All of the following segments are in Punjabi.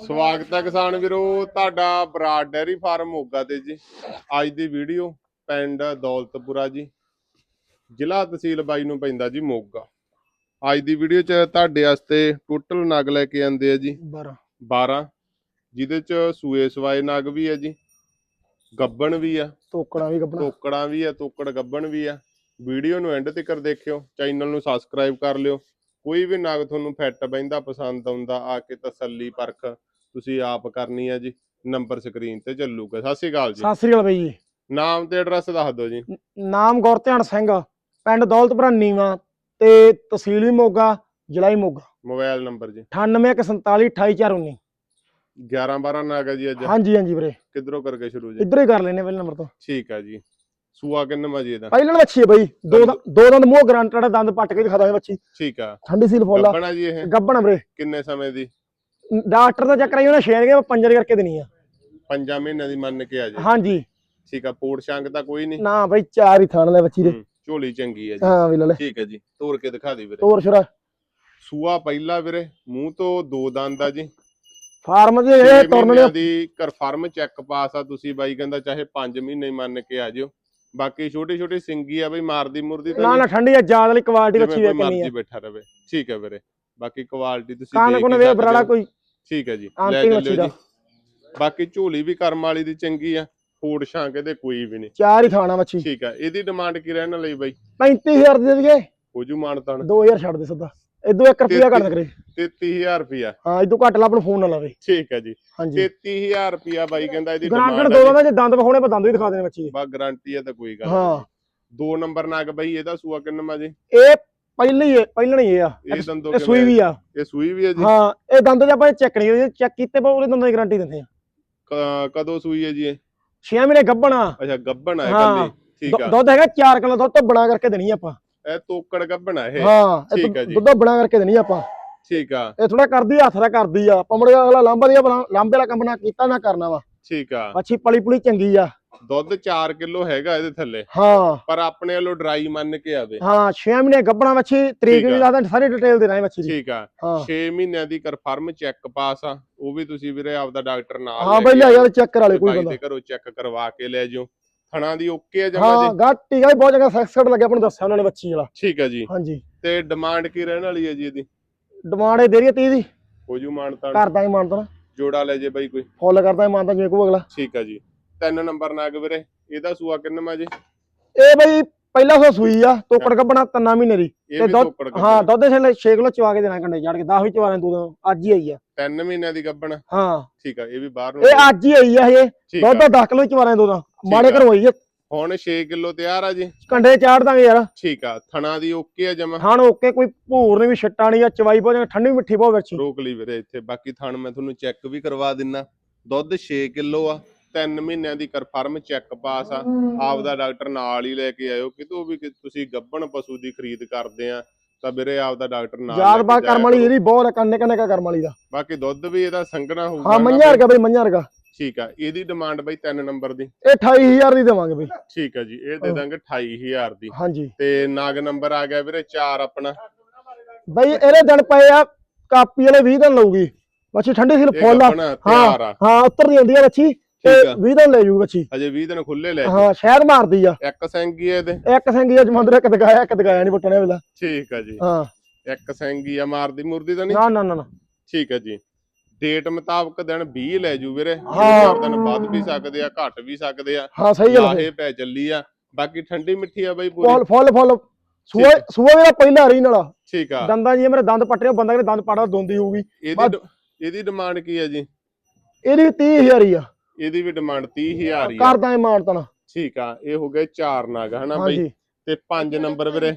ਸਵਾਗਤ ਹੈ ਕਿਸਾਨ ਵੀਰੋ ਤੁਹਾਡਾ ਬਰਾਡ ਡੈਰੀ ਫਾਰਮ ਮੋਗਾ ਤੇ ਜੀ। ਅੱਜ ਦੀ ਵੀਡੀਓ ਪਿੰਡ ਦੌਲਤਪੁਰਾ ਜੀ ਜ਼ਿਲ੍ਹਾ ਤਹਿਸੀਲ ਬਾਈ ਨੂੰ ਪੈਂਦਾ ਜੀ ਮੋਗਾ। ਅੱਜ ਦੀ ਵੀਡੀਓ 'ਚ ਤੁਹਾਡੇ ਵਾਸਤੇ ਟੋਟਲ ਨਗ ਲੈ ਕੇ ਆਂਦੇ ਆ ਜੀ। 12 12 ਜਿਹਦੇ 'ਚ ਸੂਏ ਸਵਾਏ ਨਗ ਵੀ ਆ ਜੀ ਗੱਬਣ ਵੀ ਆ। ਤੋਕੜਾ ਵੀ ਕੱਪੜਾ ਤੋਕੜਾਂ ਵੀ ਆ ਤੋਕੜ ਗੱਬਣ ਵੀ ਆ। ਵੀਡੀਓ ਨੂੰ ਐਂਡ ਤੱਕ ਦੇਖਿਓ ਚੈਨਲ ਨੂੰ ਸਬਸਕ੍ਰਾਈਬ ਕਰ ਲਿਓ। ਕੋਈ ਵੀ ਨਗ ਤੁਹਾਨੂੰ ਫਿੱਟ ਬੈਂਦਾ ਪਸੰਦ ਆਉਂਦਾ ਆ ਕੇ ਤਸੱਲੀ ਪਰਖ ਤੁਸੀਂ ਆਪ ਕਰਨੀ ਆ ਜੀ ਨੰਬਰ ਸਕਰੀਨ ਤੇ ਚੱਲੂਗਾ। ਸਤਿ ਸ਼੍ਰੀ ਅਕਾਲ ਜੀ। ਸਤਿ ਸ੍ਰੀ ਅਕਾਲ ਬਾਈ ਜੀ। ਨਾਮ ਤੇ ਐਡਰੈਸ ਦੱਸ ਦਿਓ ਜੀ। ਨ- ਨਾਮ ਗੁਰਧਿਆਨ ਸਿੰਘ ਪਿੰਡ ਦੌਲਤਪੁਰਾ ਨੀਵਾ ਤੇ ਤਹਿਸੀਲ ਵੀ ਮੋਗਾ ਜ਼ਿਲ੍ਹਾ ਵੀ ਮੋਗਾ। ਮੋਬਾਈਲ ਨੰਬਰ ਜੀ। 9847428419 11 12 ਨਗ ਆ ਜੀ ਅੱਜ। ਹਾਂਜੀ ਹਾਂਜੀ ਵੀਰੇ। ਕਿੱਧਰੋਂ ਕਰਕੇ ਸ਼ੁਰੂ ਜੀ? ਇੱਧਰ ਹੀ ਕਰ ਲੈਨੇ ਪਹਿਲੇ ਨੰਬਰ ਤੋਂ। ਠੀਕ ਆ ਜੀ। ਸੂਆ ਕਿੰਨਾ ਜੀ ਇਹਦਾ? ਪਹਿਲਾਂ ਵੱਛੀ ਹੈ ਬਾਈ। ਦੋ ਦੋ ਦੰਦ ਮੂੰਹ ਗਰੰਟਡ ਦੰਦ ਪੱਟ ਕੇ ਦਿਖਾ ਦਾਂਗੇ ਵੱਛੀ। ਠੀਕ ਆ। ਠੰਡੀ ਸੀਲ ਫੁੱਲ ਗੱਬਣਾ ਜੀ ਇਹ। ਗੱਬਣ ਵੀਰੇ। ਕਿੰਨੇ ਸਮੇਂ ਦੀ? ਡਾਕਟਰ ਦਾ ਚੱਕਰ ਆਈ ਉਹਨੇ ਸ਼ੇਰ ਕੇ ਪੰਜਰ ਕਰਕੇ ਦੇਣੀ ਆ। ਪੰਜਾਂ ਮਹੀਨਿਆਂ ਦੀ ਮੰਨ ਕੇ ਆ ਜੀ। ਹਾਂਜੀ। ਠੀਕ ਆ ਪੋੜ ਸ਼ੰਗ ਤਾਂ ਕੋਈ ਨਹੀਂ। ਨਾ ਬਾਈ ਚਾਰ ਹੀ ਥਾਣ ਲੈ ਵੱਛੀ ਦੇ। ਹੂੰ, ਝੋਲੀ ਚੰਗੀ ਆ ਜੀ। ਹਾਂ ਵੀ ਲੈ ਲੈ। ਠੀਕ ਹੈ ਜੀ ਤੋੜ ਕੇ ਦਿਖਾ ਦੇ ਵੀਰੇ। ਤੋਰ ਸ਼ੁਰਾ। ਸੂਆ ਪਹਿਲਾ ਵੀਰੇ ਮੂੰਹ ਤੋਂ ਦੋ ਦੰਦ ਆ ਜੀ। ਫਾਰਮ ਦੇ ਛੇ ਇਹ ਤੁਰਨ ਮਹੀਨਿਆਂ ਦੇ ਕਨਫਰਮ ਚੈੱਕ ਪਾਸ ਆ ਤੁਸੀਂ ਬਾਈ ਕਹਿੰਦਾ ਚਾਹੇ 5 ਮਹੀਨੇ ਹੀ ਮੰਨ ਕੇ ਆ ਜਿਓ। ਬਾਕੀ ਛੋਟੀ ਛੋਟੀ ਸਿੰਗੀ ਆ ਬਈ ਮਾਰਦੀ ਮੁਰਦੀ ਤਾਂ ਨਾ ਨਾ ਠੰਡੀ ਆ ਜਾਦ ਵਾਲੀ ਕੁਆਲਿਟੀ ਜਿਵੇਂ ਕੋਈ ਵੇਖ ਕਿੰਨੀ ਆ? ਮਰਜ਼ੀ ਬੈਠਾ ਰਵੇ। ਠੀਕ ਹੈ ਵੀਰੇ ਬਾਕੀ ਕੁਆਲਿਟੀ ਤੁਸੀਂ ਦੇਖ ਕੋਨ ਹੀ ਵੇ ਸਕਦੇ ਬਰਾੜਾ ਹੋ। ਕੋਈ। ਠੀਕ ਹੈ ਜੀ। ਲੈ ਚੱਲਿਓ ਵੱਛੀ ਦਾ। ਜੀ। ਬਾਕੀ ਝੋਲੀ ਵੀ ਕਰਮ ਵਾਲੀ ਦੀ ਚੰਗੀ ਆ ਫੂਡ ਛਾਂਕ ਇਹਦੇ ਕੋਈ ਵੀ ਨਹੀਂ। ਚਾਰ ਹੀ ਥਾਣਾ ਵੱਛੀ ਠੀਕ ਆ ਇਹਦੀ ਡਿਮਾਂਡ ਕੀ ਰਹਿਣ ਲਈ ਬਾਈ? 35000 ਦੇ ਦੇਈਏ। ਹੋ ਜੂ ਮਾਨਤਾਨ 2000 ਛੱਡ ਦੇ ਸਿੱਧਾ। ਇਦੋਂ 1 ਰੁਪਿਆ ਘੱਟ ਕਰੇ। 33000 ਰੁਪਿਆ ਹਾਂ ਇਦੋਂ ਘੱਟ ਲਾ ਆਪਣਾ ਫੋਨ ਨਾ ਲਾਵੇ। ਠੀਕ ਹੈ ਜੀ। ਹਾਂਜੀ। 33000 ਰੁਪਿਆ ਬਾਈ ਕਹਿੰਦਾ ਇਹਦੀ ਗਰਾਂਕੜ ਡਿਮਾਂਡ ਦੋ ਦਾ ਜੇ। ਦੰਦ ਵਿਖਾਉਣੇ ਪਰ ਦੰਦ ਵੀ ਦਿਖਾ ਦੇਣੇ ਦੇ। ਬਾ ਗਾਰੰਟੀ ਹੈ ਤਾਂ ਕੋਈ ਗੱਲ ਹਾਂ। ਨਹੀਂ। ਦੋ ਨੰਬਰ ਨਗ ਬਈ ਇਹਦਾ ਸੂਆ ਕਿੰਨਾ ਜੀ? ਇਹ ਪਹਿਲੀ ਹੈ ਇਹ ਆ। ਇਹ ਦੰਦੋ ਇਹ ਸੂਈ ਵੀ ਆ। ਇਹ ਸੂਈ ਵੀ ਹੈ ਜੀ। ਹਾਂ ਇਹ ਦੰਦ ਜੇ ਆਪਾਂ ਚੈੱਕ ਨਹੀਂ ਚੈੱਕ ਕੀਤੇ ਪਾ ਉਹਦੇ ਦੰਦਾਂ ਦੀ ਗਾਰੰਟੀ ਦਿੰਦੇ ਆ। ਕ- ਕਦੋਂ ਸੂਈ ਹੈ ਜੀ ਇਹ? 6 ਮਹੀਨੇ ਗੱਭਣਾ ਅੱਛਾ ਗੱਬਣ ਹੈ। ਹਾਂ। ਕੱਲੀ ਠੀਕ ਆ। ਦੁੱਧ ਹੈਗਾ 4 ਕਿਲੋ ਦੁੱਧ ਤੋਂ ਬਣਾ ਕਰਕੇ ਦੇਣੀ ਆਪਾਂ। ਇਹ ਤੋਕੜ ਗੱਬਣ ਹੈ ਇਹ। ਹਾਂ ਇਹ ਠੀਕ ਆ ਜੀ। ਦੁੱਧ ਬਣਾ ਕਰਕੇ ਦੇਣੀ ਆਪਾਂ। ਠੀਕ ਆ। ਇਹ ਥੋੜਾ ਕਰਦੀ ਹੱਥ ਦਾ ਕਰਦੀ ਆ। ਪਮੜੇ ਅਗਲਾ ਲਾਂਬਾ ਦੀ ਲਾਂਬੇ ਵਾਲਾ ਕੰਮ ਨਾ ਕੀਤਾ ਨਾ ਕਰਨਾ ਵਾ। ਠੀਕ ਆ। ਅੱਛੀ ਪਲੀ ਪੁਲੀ ਚੰਗੀ ਆ। ਦੁੱਧ 4 ਕਿਲੋ ਹੈਗਾ ਇਹਦੇ ਥੱਲੇ। ਹਾਂ। ਪਰ ਆਪਣੇ ਵੱਲੋਂ ਡਰਾਈ ਮੰਨ ਕੇ ਆਵੇ। ਹਾਂ 6 ਮਹੀਨੇ ਗੱਭਣਾ ਵੱਛੀ ਤਰੀਕ। ਵੀ ਦੱਸਦਾ ਸਾਰੀ ਡਿਟੇਲ ਦੇ ਰਾਂ ਵੱਛੀ ਦੀ। ਠੀਕ ਆ। ਹਾਂ। 6 ਮਹੀਨਿਆਂ ਦੀ ਕਨਫਰਮ ਚੈੱਕ ਪਾਸ ਆ ਉਹ ਵੀ ਤੁਸੀਂ ਵੀਰੇ ਆਪਦਾ ਡਾਕਟਰ ਨਾਲ ਹਾਂ ਲੈ ਬਈ ਆਇਓ। ਯਾਰ ਚੈੱਕ ਕਰਾ ਲੈ ਕੋਈ ਬੰਦਾ ਦੇ ਘਰੋਂ ਚੈੱਕ ਕਰਵਾ ਕੇ ਲੈ ਜਿਓ। ਥਣਾ ਦੀ ਓਕੇ ਆ ਜਮਾ ਹਾਂ ਜੀ? ਗਾਟੀ ਗਾ ਬਹੁਤ ਜਗ੍ਹਾ ਸੈਕਸਡ ਲੱਗਿਆ ਆਪਾਂ ਨੂੰ ਦੱਸਿਆ ਉਹਨਾਂ ਨੇ ਬੱਚੀ ਵਾਲਾ। ਠੀਕ ਆ ਜੀ। ਹਾਂਜੀ। ਤੇ ਡਿਮਾਂਡ ਕੀ ਰਹਿਣ ਵਾਲੀ ਹੈ ਜੀ ਇਹਦੀ? ਡਿਮਾਂਡ ਇਹ ਦੇ ਰਹੀ ਹੈ 30 ਦੀ। ਹੋ ਜੂ ਮਾਨਤਾ ਕਰ ਦਾਂਗੇ ਮਾਨਤਾ ਜੋੜਾ ਲੈ ਜੇ ਬਾਈ ਕੋਈ। ਫੁੱਲ ਕਰ ਦਾਂਗੇ ਮਾਨਤਾ ਜਿਵੇਂ ਕੋ ਅਗਲਾ। ਠੀਕ ਆ ਜੀ। ਤਿੰਨ ਨੰਬਰ ਨਾਗ ਵੀਰੇ ਇਹਦਾ ਸੂਆ ਕਿੰਨਾ ਜੀ? ਇਹ ਬਈ ਪਹਿਲਾ ਸੋ ਸੂਈ ਆ ਤੋਕੜ ਕੱਢਣਾ ਤਿੰਨਾਂ ਮਹੀਨੇ ਦੀ। ਇਹ ਤੇ ਵੀ ਦੁੱਧ ਤੋਕੜ ਹਾਂ ਦੁੱਧ ਛੇ 6 ਕਿਲੋ ਚਵਾ ਕੇ ਦੇਣਾ ਕੰਡੇ ਚੜ ਕੇ 10 ਵੀ ਚਵਾ ਲੈਣ ਤੂੰ ਅੱਜ ਹੀ ਆਈ ਆ। ਤਿੰਨ ਮਹੀਨਿਆਂ ਦੀ ਗੱਬਣ। ਹਾਂ। ਠੀਕ ਆ ਇਹ ਵੀ ਬਾਹਰ ਨੂੰ ਇਹ ਅੱਜ ਹੀ ਆਈ ਆ ਇਹ। ਦੁੱਧ ਆ। 10 ਕਿਲੋ ਚਵਾ ਲੈਣ ਤੂੰ ਮਾੜੇ। ਘਰੋਂ ਆਈ ਆ। ਹੁਣ 6 ਕਿਲੋ ਤਿਆਰ ਆ ਜੀ। ਕੰਡੇ ਚਾੜ ਦਾਂਗੇ ਯਾਰ। ਠੀਕ ਆ ਥਣਾ ਦੀ ਓਕੇ ਆ ਜਮਾ। ਥਾਣ ਓਕੇ ਕੋਈ ਭੂਰ ਨਹੀਂ ਵੀ ਛੱਟਾ ਨਹੀਂ ਆ ਚਵਾਈ ਬਹੁਤ ਠੰਡੀ ਮਿੱਠੀ ਬਹੁਤ ਵਿੱਚ ਰੋਕ ਲਈ ਵੀਰੇ ਇੱਥੇ ਬਾਕੀ ਥਣ ਮੈਂ ਤੁਹਾਨੂੰ ਚੈੱਕ ਵੀ ਕਰਵਾ ਦਿੰਨਾ। ਦੁੱਧ 6 ਕਿਲੋ ਆ। ਤਿੰਨ ਮਹੀਨਿਆਂ ਦੀ ਕਨਫਰਮ ਚੈੱਕ ਪਾਸ ਆ। ਆਪਦਾ ਡਾਕਟਰ ਨਾਲ ਹੀ ਲੈ ਕੇ ਆਇਓ ਕਿਤੋਂ ਵੀ ਕਿ ਤੁਸੀਂ ਗੱਬਣ ਪਸ਼ੂ ਦੀ ਖਰੀਦ ਕਰਦੇ ਆ ਤਾਂ ਵੀਰੇ ਆਪਦਾ ਡਾਕਟਰ ਨਾਲ ਕੇ ਬਾ ਕਰਮ ਵਾਲੀ। ਇਹਦੀ ਬਹੁਤ ਕੰਨੇ ਕੰਨੇ ਕਾ ਕਰਮ ਵਾਲੀ ਦਾ। ਬਾਕੀ ਦੁੱਧ ਵੀ ਇਹਦਾ ਸੰਘਣਾ ਹੋਊਗਾ ਹਾਂ ਨਾ ਮੰਝਾ ਬਈ। ਵਰਗਾ ਬਈ ਮੰਝਾ ਵਰਗਾ। ਠੀਕ ਆ ਇਹਦੀ ਡਿਮਾਂਡ ਬਈ ਤਿੰਨ ਨੰਬਰ ਦੀ। ਇਹ 28000 ਦੀ ਦੇਵਾਂਗੇ ਬਈ। ਠੀਕ ਆ ਜੀ ਇਹ ਦੇ ਹਾਂ। ਦਾਂਗੇ 28000 ਦੀ। ਹਾਂਜੀ। ਤੇ ਨਾਗ ਨੰਬਰ ਆ ਗਿਆ ਵੀਰੇ 4 ਆਪਣਾ। ਬਈ ਇਹਦੇ ਦਿਨ ਪਏ ਆ ਕਾਪੀ ਵਾਲੇ 20 ਦਿਨ ਲਊਗੀ। ਬੱਚੀ ਠੰਡੀ ਸੀ ਫੁੱਲ ਆ। ਹਾਂ ਉੱਤਰ ਦੀ ਹੁੰਦੀ ਆ ਬੱਚੀ ਤੇ ਠੀਕ ਆ। 20 ਦਿਨ ਲੈ ਜੂ ਬੱਚੀ। ਅਜੇ 20 ਦਿਨ ਖੁੱਲੇ ਲੈ ਹਾਂ ਸ਼ਹਿਦ ਮਾਰਦੀ ਆ। ਇੱਕ ਸੈਂਗੀ ਆ ਇਹਦੇ। ਇੱਕ ਸਿੰਘੀ ਅੱਜ ਮੰਦਰ ਇੱਕ ਦਗਾਇਆ ਇੱਕ ਦਗਾਇਆ ਨਹੀਂ ਪੁੱਟਣੇ ਵੇਲਾ। ਠੀਕ ਆ ਜੀ। ਹਾਂ। ਇੱਕ ਸੈਂਗੀ ਆ ਮਾਰਦੀ ਮੁਰਦੀ ਤਾਂ ਨਹੀਂ ਨਾ ਨਾ ਨਾ ਠੀਕ ਹੈ ਜੀ। ਡੇਟ ਮੁਤਾਬਕ ਦਿਨ 20 ਲੈ ਜੂ ਵੀਰੇ। ਹਾਂ। ਦਿਨ ਵੱਧ ਵੀ ਸਕਦੇ ਆ ਘਟ ਵੀ ਸਕਦੇ ਆ। ਹਾਂ ਸਹੀ ਗੱਲ ਹੈ ਪੈ ਚੱਲੀ ਆ। ਬਾਕੀ ਠੰਡੀ ਮਿੱਠੀ ਆ ਬਈ ਪੂਰੀ। ਫੁੱਲ ਫੁੱਲ ਸੂਆ ਆ। ਸੂਆ ਮੇਰਾ ਪਹਿਲਾ ਰਹੀ ਨਾਲ ਠੀਕ ਆ। ਦੰਦਾਂ ਜੀ ਮੇਰੇ ਦੰਦ ਪੱਟੇ ਬੰਦਾ ਕਿ ਦੰਦ ਪਾੜਾ ਦੋਂਦੀ ਹੋਊਗੀ। ਇਹਦੀ ਇਹਦੀ ਡਿਮਾਂਡ ਕੀ ਆ ਜੀ? ਇਹਦੀ 30000 ਹੀ ਆ। ਇਹਦੀ ਵੀ ਡਿਮਾਂਡ 30000 ਹੀ ਆ। ਕਰ ਦਾਂਗੇ ਮਾਨਤਨ ਠੀਕ ਆ ਇਹ ਹੋ ਗਏ 4 ਨਾਗ ਹਨਾ ਬਈ? ਹਾਂਜੀ। ਤੇ 5 ਨੰਬਰ ਵੀਰੇ?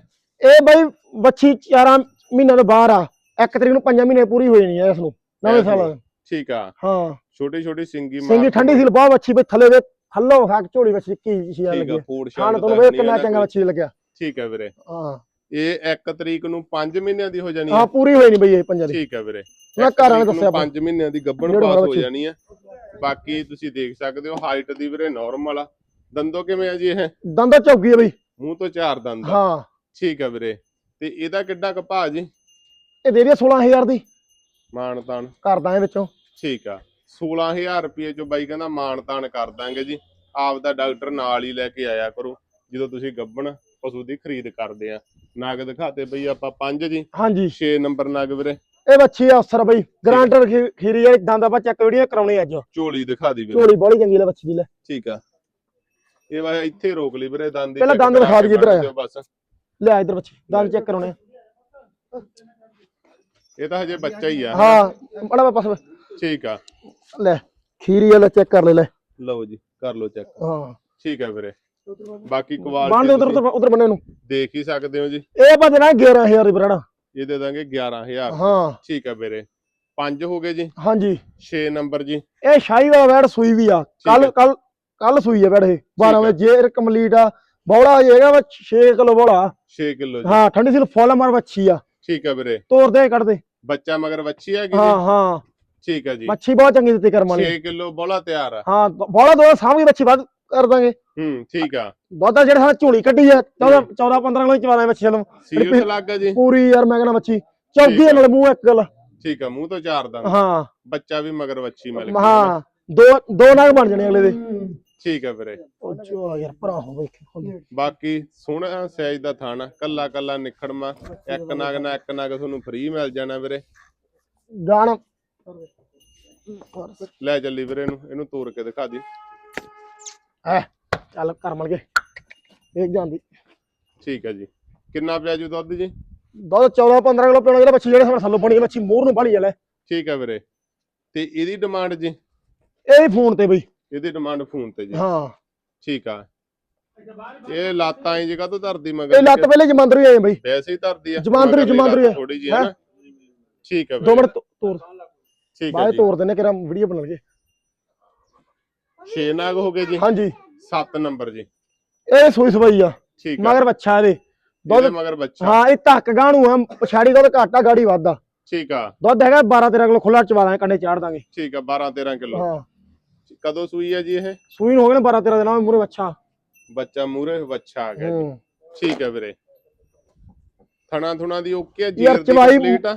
ਇਹ ਬਈ ਬੱਚੀ 4 ਮਹੀਨਿਆਂ ਤੋਂ ਬਾਹਰ ਆ। ਇੱਕ ਤਰੀਕ ਨੂੰ 5 ਮਹੀਨੇ ਪੂਰੀ ਹੋ ਜਾਣੀ ਆ ਇਸ ਨੂੰ ਨਵੇਂ। ਸਾਲ ਠੀਕ ਆ। ਹਾਂ। ਛੋਟੀ ਛੋਟੀ ਸਿੰਗੀ ਸਿੰਗੀ ਠੰਡੀ ਸੀ ਬਹੁਤ ਅੱਛੀ ਬਈ ਥੱਲੇ ਦੇ ਥੱਲੋਂ ਖਾ ਕੇ ਝੋਲੀ ਵਿੱਚ ਕੀ ਸ਼ੀਆ ਠੀਕ ਲੱਗੀ। ਆ ਫੂਡ ਖਾਣ ਸ਼ਾਨ ਤੁਹਾਨੂੰ ਵੇਖ ਕਿੰਨਾ ਚੰਗਾ ਅੱਛੀ ਲੱਗਿਆ। ਠੀਕ ਆ ਵੀਰੇ। ਹਾਂ। ਇਹ 1 ਤਰੀਕ ਨੂੰ 5 ਮਹੀਨਿਆਂ ਦੀ ਹੋ ਜਾਣੀ ਹਾਂ। ਆ ਪੂਰੀ ਹੋਈ ਨਹੀਂ ਬਈ ਇਹ ਪੰਜਾ ਦੀ ਠੀਕ ਆ ਵੀਰੇ। ਮੈਂ ਘਰ ਵਾਲੇ ਦੱਸਿਆ 5 ਮਹੀਨਿਆਂ ਦੀ ਡੇਢ ਪਾਸ ਹੋ। ਜਾਣੀ ਆ ਬਾਕੀ ਤੁਸੀਂ ਦੇਖ ਸਕਦੇ ਹੋ ਹਾਈਟ ਦੀ ਵੀਰੇ ਨਾਰਮਲ ਆ। ਦੰਦੋ ਕਿਵੇਂ ਆ ਜੀ ਇਹ? ਦੰਦ ਝੌਗੀ ਆ ਬਈ। ਮੂੰਹ ਤੋਂ ਚਾਰ ਦੰਦ। ਹਾਂ। ਠੀਕ ਆ ਵੀਰੇ। ਤੇ ਇਹਦਾ ਕਿੱਡਾ ਕਪਾ ਜੀ? ਇਹ ਦੇ ਰਹੀ ਆ 16000 ਦੀ। ਮਾਨ ਤਾਨ ਕਰ ਦਾਂਗੇ ਵਿੱਚੋਂ। ਠੀਕ ਆ। 16000 ਰੁਪਏ ਚੋਂ ਬਾਈ ਕਹਿੰਦਾ ਮਾਣ ਤਾਣ ਕਰ ਦਾਂਗੇ ਜੀ। ਆਪ ਦਾ ਡਾਕਟਰ ਨਾਲ ਹੀ ਲੈ ਕੇ ਆਇਆ ਕਰੋ। ਜਦੋਂ ਤੁਸੀਂ ਗੱਬਣ ਪਸ਼ੂ ਦੀ ਖਰੀਦ ਕਰਦੇ ਆ। ਨਗ ਦਿਖਾਤੇ ਬਈ ਆਪਾਂ ਪੰਜ ਜੀ। ਹਾਂਜੀ। 6 ਨੰਬਰ ਨਗ ਵੀਰੇ। ਇਹ ਬੱਚੀ ਆ ਅਫਸਰ ਬਈ। ਗਰਾਂਟਰ ਖੀਰੀ ਵਾਲੀ ਦੰਦ ਆਪਾਂ ਚੈੱਕ ਵੀਡੀਓ ਕਰਾਉਣੀ ਅੱਜ। ਝੋਲੀ ਦਿਖਾ ਦੀ ਵੀਰੇ। ਝੋਲੀ ਬੜੀ ਚੰਗੀ ਲੈ ਬੱਚੀ ਦੀ ਲੈ। ਠੀਕ ਆ। ਇਹ ਵਾ ਇੱਥੇ ਰੋਕ ਲਈ ਵੀਰੇ ਦੰਦ ਦੀ ਪਹਿਲਾਂ ਦੰਦ ਕੇ ਦਈਏ ਇੱਧਰ ਬਸ। ਲੈ ਇਧਰ ਬੱਚੀ ਦੰਦ ਚੈੱਕ ਕਰਾਉਣੇ ਆ। ਇਹ ਤਾਂ ਹਜੇ ਬੱਚਾ ਹੀ ਆ। ਹਾਂ ਬੜਾ ਪਾਸ ਠੀਕ ਆ। ਲੈ ਖੀਰੀ ਵਾਲਾ ਚੈੱਕ ਕਰ ਲੈ ਲੈ। ਲਓ ਜੀ ਕਰ ਲਓ ਚੈੱਕ ਹਾਂ। ਠੀਕ ਆ ਵੀਰੇ। ਬਾਕੀ ਬੰਦ ਕੁਆਲਿਟੀ ਉਧਰ ਉਧਰ ਉਧਰ ਬੰਨੇ ਨੂੰ। ਦੇਖ ਹੀ ਸਕਦੇ ਹੋ ਜੀ। ਇਹ ਭੱਜ ਨਾ 11000 ਦੀ ਬਰਾੜਾ। ਇਹ ਦੇ ਦਾਂਗੇ 11000 ਹਾਂ। ਠੀਕ ਆ ਵੀਰੇ। ਪੰਜ ਹੋ ਗਏ ਜੀ। ਹਾਂਜੀ। 6 ਨੰਬਰ ਜੀ। ਇਹ ਸ਼ਾਹੀ ਵਾਲਾ ਵੈੜ ਸੂਈ ਵੀ ਆ। ਹੈ। ਕੱਲ ਕੱਲ ਕੱਲ ਸੂਈ ਆ ਵੈੜ ਇਹ। 12 ਹੈ। ਵਜੇ ਜੇ ਕੰਪਲੀਟ ਆ। ਬੌੜਾ ਹੈਗਾ ਵਾ 6 ਕਿਲੋ ਬੌੜਾ 6 ਕਿਲੋ ਜੀ। ਹਾਂ ਠੰਡੀ ਸਿਲ ਫੁੱਲ ਮਾਰ ਬੱਚੀ ਆ। ਠੀਕ ਆ ਵੀਰੇ। ਤੋੜ ਦੇ ਕੱਢ ਦੇ ਬੱਚਾ ਮਗਰ ਵੱਛੀ ਹੈਗੀ ਹਾਂ ਜੀ? ਹਾਂ ਠੀਕ ਆ ਜੀ। ਬੱਚੀ ਬਹੁਤ ਚੰਗੀ ਦਿੱਤੀ ਕਰਮ ਵਾਲੀ। 6 ਕਿਲੋ ਬੋਲਾ ਤਿਆਰ ਆ। ਹਾਂ ਬੌੜਾ ਦੋ ਸਾਹਮਣੇ ਬੱਚੀ ਵੱਧ। ਕਰ ਦਾਂਗੇ। ਹੂੰ ਠੀਕ ਆ। ਆ ਜਿਹੜਾ ਸਾਡਾ ਝੋਲੀ ਕੱਢੀ ਆ 14 14 15 ਕਿਲੋ ਚਵਾ ਦਾਂਗੇ ਬੱਚੀ ਨੂੰ ਸੀਲ ਲੱਗਾ ਜੀ। ਪੂਰੀ ਯਾਰ ਮੈਂ ਕਹਿੰਦਾ ਬੱਚੀ ਚੌਗੀ ਨਾਲ ਮੂੰਹ ਇੱਕ ਗੱਲ। ਠੀਕ ਆ ਮੂੰਹ ਤੋਂ ਚਾਰ ਦਾ ਹਾਂ। ਬੱਚਾ ਵੀ ਮਗਰ ਵੱਛੀ ਮਿਲ ਗਈ ਹਾਂ ਦੋ ਦੋ ਨਾਗ ਬਣ ਜਾਣੇ ਅਗਲੇ ਦੇ। ਠੀਕ ਆ ਵੀਰੇ। ਉਹ ਜੋ ਯਾਰ ਭਰਾ ਹੋ ਵੇਖ ਬਾਕੀ ਸੋਹਣਾ ਸਾਈਜ਼ ਦਾ ਥਾਣਾ ਕੱਲਾ ਕੱਲਾ ਨਿਖੜਮਾ ਇੱਕ ਨਗ ਨਾ ਇੱਕ ਨਗ ਤੁਹਾਨੂੰ ਫ੍ਰੀ ਮਿਲ ਜਾਣਾ ਵੀਰੇ। ਗਾਣ। ਲੈ ਚੱਲੀ ਵੀਰੇ ਇਹਨੂੰ ਇਹਨੂੰ ਤੋੜ ਕੇ ਦਿਖਾ ਦੀ। ਐ ਚੱਲ ਕਰ ਮਲ ਕੇ ਵੇਖ ਜਾਂਦੀ ਠੀਕ ਆ ਜੀ। ਕਿੰਨਾ ਪਿਆ ਜੂ ਦੁੱਧ ਜੀ? ਦੁੱਧ 14 15 ਕਿਲੋ ਪੀਣਾ ਜਿਹੜਾ ਬੱਚੀ ਜਿਹੜੇ ਸਾਡੇ ਥੱਲੋਂ ਹੈ ਬੱਚੀ ਮੂੰਹ ਨੂੰ ਬਾਲੀ ਜਲੇ ਠੀਕ ਆ ਵੀਰੇ। ਤੇ ਇਹਦੀ ਡਿਮਾਂਡ ਜੀ? ਇਹ ਫੋਨ ਤੇ ਬਈ। ਇਹਦੀ ਡਿਮਾਂਡ ਫੋਨ ਤੇ ਜੀ। ਹਾਂ। ਠੀਕ ਆ। ਇਹ ਲਾਤਾਂ ਹੀ ਜਗ੍ਹਾ ਤੋਂ ਧਰਦੀ ਮਗਰ ਇਹ ਲੱਤ ਪਹਿਲੇ ਜਮੰਦਰ ਆਏ ਬਈ। ਵੈਸੇ ਹੀ ਧਰਦੀ ਆ। ਜਮਾਂਦਰੀ- ਜਮਾਂਦਰੀ। ਥੋੜੀ ਜੀ ਹੈ? ਨਾ। ਠੀਕ ਆ ਦੋ ਵੀਰੇ। ਮਿੰਟ ਤੋ- ਤੋਰ। ਠੀਕ ਆ ਬਾਏ ਤੋਰ ਦਿੰਨੇ ਕਿਰਾ ਵੀਡੀਓ ਬਣਾ ਲਈਏ 6 ਨਾਗ ਹੋ ਗਏ ਜੀ। ਹਾਂਜੀ। 7 ਨੰਬਰ ਜੀ। ਇਹ ਸੂਈ ਸਵਾਈ ਆ। ਠੀਕ ਆ। ਮਗਰ ਬੱਚਾ ਇਹਦੇ। ਦੁੱਧ ਮਗਰ ਬੱਚਾ। ਹਾਂ ਇਹ ਧੱਕ ਗਾਣੂ ਆ। ਪਛਾੜੀ ਦੁੱਧ ਘਾਟਾ ਗਾੜੀ ਵਾਧਾ ਠੀਕ ਆ। ਦੁੱਧ ਹੈਗਾ 12 13 ਕਿਲੋ ਖੁੱਲਾ ਚਵਾ ਦਾਂਗੇ ਕੰਡੇ ਚਾੜ ਦਾਂਗੇ। ਠੀਕ ਆ 12 13 ਕਿਲੋ। ਹਾਂ। ਕਦੋਂ ਸੂਈ ਹੈ ਜੀ ਇਹ? ਸੂਈ ਨੂੰ ਹੋ ਗਏ ਨੇ 12 13 ਦਿਨਾਂ ਮੂਰੇ ਬੱਚਾ। ਬੱਚਾ ਮੂਰੇ ਬੱਚਾ ਆ ਗਿਆ ਜੀ। ਠੀਕ ਹੈ ਵੀਰੇ। ਥਣਾ ਥੁਣਾ ਦੀ ਓਕੇ ਆ ਚਵਾਈ ਕੰਪਲੀਟ ਆ।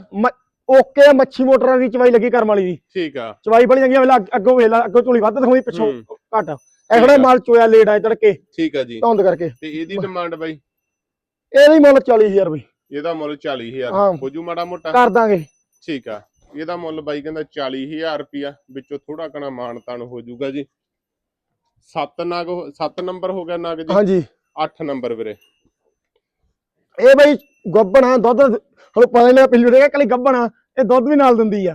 ਓਕੇ ਮੱਛੀ ਮੋਟਰਾਂ ਦੀ ਚਵਾਈ ਲੱਗੀ ਕਰਮ ਵਾਲੀ ਦੀ। ਠੀਕ ਆ। ਚਵਾਈ ਬੜੀ ਚੰਗੀ ਆ ਵੇਲਾ ਅੱਗੋਂ ਵੇਲਾ ਅੱਗੋਂ ਝੋਲੀ ਵੱਧ ਦਿਖਾਉਂਦੀ ਪਿੱਛੋਂ ਘੱਟ। ਆ। ਮਾਲ ਚੋਇਆ ਲੇਟ ਆਏ ਤੜਕੇ ਠੀਕ ਆ ਜੀ। ਧੁੰਦ ਕਰਕੇ। ਤੇ ਇਹਦੀ ਡਿਮਾਂਡ ਬਾਈ? ਇਹਦੀ ਮੁੱਲ 40000 ਬਈ। ਇਹਦਾ ਮੁੱਲ 40000 ਹਾਂ। ਜੂ ਮਾੜਾ ਮੋਟਾ। ਕਰ ਦਾਂਗੇ। ਠੀਕ ਆ। ਇਹਦਾ ਮੁੱਲ ਬਾਈ ਕਹਿੰਦਾ 40000 ਰੁਪਿਆ ਵਿੱਚੋਂ ਥੋੜਾ ਕਣਾ ਮਾਣ ਤਾਣ ਹੋ ਜਾਊਗਾ ਜੀ। 7 ਨਗ 7 ਨੰਬਰ ਹੋ ਗਿਆ ਨਗ ਜੀ। ਹਾਂਜੀ। 8 ਨੰਬਰ ਵੀਰੇ। ਇਹ ਬਈ ਗੱਬਣ ਆ ਦੁੱਧ ਹੁਣ ਪਤਾ ਨਹੀਂ ਪਿੱਲੂ ਦੇ ਕੱਲੀ ਗੱਬਣ ਆ ਇਹ ਦੁੱਧ ਵੀ ਨਾਲ ਦਿੰਦੀ ਆ।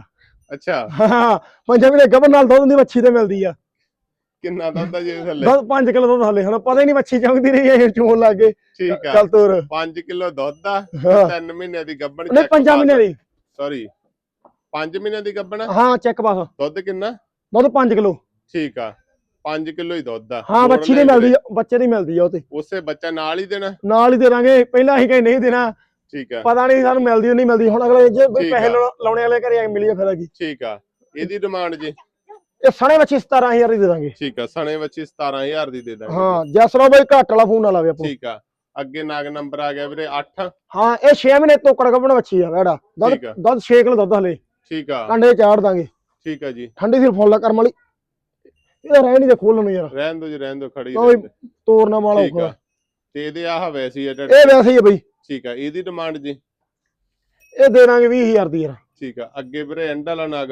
ਅੱਛਾ। ਹਾਂ ਪੰਜਾਂ ਮਹੀਨੇ ਗੱਬਣ ਨਾਲ ਦੁੱਧ ਦਿੰਦੀ ਮੱਛੀ ਤੇ ਮਿਲਦੀ ਆ। ਕਿੰਨਾ ਦੁੱਧ ਆ ਜੀ ਥੱਲੇ? ਦੁੱਧ 5 ਕਿਲੋ ਦੁੱਧ ਹਲੇ ਹੁਣ ਪਤਾ ਹੀ ਨਹੀਂ ਮੱਛੀ ਚੌਂਕਦੀ ਰਹੀ ਇਹ ਚੋਣ ਲੱਗ ਠੀਕ ਆ। ਚੱਲ ਤੋਰ। 5 ਕਿਲੋ ਦੁੱਧ ਆ ਹਾਂ। 3 ਮਹੀਨਿਆਂ ਦੀ ਗੱਬਣ ਨਹੀਂ ਪੰਜਾਂ ਮਹੀਨੇ ਦੀ। ਸੌਰੀ 5 ਮਹੀਨਿਆਂ ਦੀ ਗੱਬਣ? ਹਾਂ ਚੈੱਕ ਪਾਸ ਦੁੱਧ ਕਿੰਨਾ? ਦੁੱਧ 5 ਕਿਲੋ। ਠੀਕ ਆ। 5 ਕਿਲੋ ਹੀ ਦੁੱਧ ਆ। ਹਾਂ ਬੱਚੀ ਦੀ ਮਿਲਦੀ ਬੱਚੇ ਦੀ ਮਿਲਦੀ ਆ ਉਹ ਤੇ। ਉਸੇ ਬੱਚਾ ਨਾਲ ਹੀ ਦੇਣਾ। ਨਾਲ ਹੀ ਦੇ ਦਾਂਗੇ ਪਹਿਲਾਂ ਅਸੀਂ ਕਹੇ ਨਹੀਂ ਦੇਣਾ। ਠੀਕ ਆ। ਪਤਾ ਨਹੀਂ ਸਾਨੂੰ ਮਿਲਦੀ ਨਹੀਂ ਮਿਲਦੀ। ਹੁਣ ਅਗਲੇ ਜੇ ਪੈਸੇ। ਲਾਉਣ- ਵਾਲੇ ਘਰੇ ਆ ਕੇ ਮਿਲੀ ਆ ਫਿਰ ਠੀਕ ਆ। ਇਹਦੀ ਡਿਮਾਂਡ ਜੀ। ਇਹ ਸਣੇ ਬੱਚੀ 17000 ਦੀ ਦੇ ਦਾਂਗੇ। ਠੀਕ ਆ ਸਣੇ ਬੱਚੀ 17000 ਦੀ ਦੇ ਦਾਂਗੇ। ਹਾਂ ਜਸਰੋ ਬਈ ਘੱਟ ਵਾਲਾ ਫੋਨ ਨਾ ਲਾਵੇ ਆਪਾਂ। ਠੀਕ ਆ। ਅੱਗੇ ਨਾਗ ਨੰਬਰ ਆ ਗਿਆ ਵੀਰੇ 8 ਹਾਂ ਇਹ 6 ਮਹੀਨੇ ਤੋਕੜ ਗੱਭਣ ਬੱਚੀ ਆ ਵੈੜਾ ਦੁੱਧ। ਦੁੱਧ 6 ਕਿਲੋ ਦੁੱਧ ਹਲੇ। ਠੀਕ ਆ। ਕੰਡੇ ਚਾੜ ਦਾਂਗੇ। ਠੀਕ ਆ ਜੀ। ਠੰਡੀ ਸੀ ਫੁੱਲ ਕਰਮ ਵਾਲੀ। ਇਹ ਰਹਿ ਨਹੀਂ ਦੇ ਖੋਲਣ ਨੂੰ ਯਾਰ। ਰਹਿਣ ਦੋ ਜੀ ਰਹਿਣ ਦੋ ਖੜੀ ਕੋਈ ਰਹਿਣ ਦਿਓ। ਤੋੜਨਾ ਵਾਲਾ ਠੀਕ ਆ। ਔਖਾ ਤੇ ਇਹਦੇ ਆਹ ਵੈਸੀ ਆ ਇਹ ਵੈਸੇ ਹੀ ਆ ਬਈ। ਠੀਕ ਆ ਇਹਦੀ ਡਿਮਾਂਡ ਜੀ? ਇਹ ਦੇ ਦਾਂਗੇ 20000 ਦੀ ਯਾਰ। ਠੀਕ ਆ ਅੱਗੇ ਵੀਰੇ ਐਂਡ ਵਾਲਾ ਨਾਗ?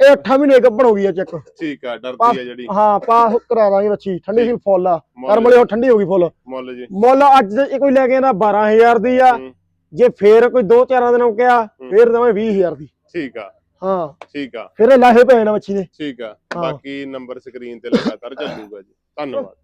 ਇਹ 8 ਮਹੀਨੇ ਗੱਭਣ ਹੋ ਗਈ ਆ ਚੈੱਕ ਠੀਕ ਆ ਡਰਦੀ ਆ ਜਿਹੜੀ। ਹਾਂ ਪਾਸ ਕਰਾ ਦਾਂਗੇ ਬੱਚੀ ਠੰਡੀ ਸੀ ਫੁੱਲ ਆ। ਮੁੱਲ ਵਾਲੀ ਉਹ ਠੰਡੀ ਹੋ ਗਈ ਫੁੱਲ। ਮੁੱਲ ਜੀ। ਮੁੱਲ ਅੱਜ ਜੇ ਕੋਈ ਲੈ ਕੇ ਆਂਦਾ 12000 ਦੀ ਆ। ਹੂੰ, ਜੇ ਫੇਰ ਕੋਈ 2-4 ਦਿਨ ਗਿਆ ਫੇਰ ਦਵਾਂ 20000 ਦੀ। ਠੀਕ ਆ। ਹਾਂ। ਠੀਕ ਆ। ਫਿਰ ਇਹ ਲਾਹੇ ਦੇ। ਠੀਕ ਆ। ਹਾਂ। ਬਾਕੀ ਨੰਬਰ ਸਕਰੀਨ ਤੇ ਲਗਾਤਾਰ ਚੱਲੂਗਾ ਜੀ। ਧੰਨਵਾਦ।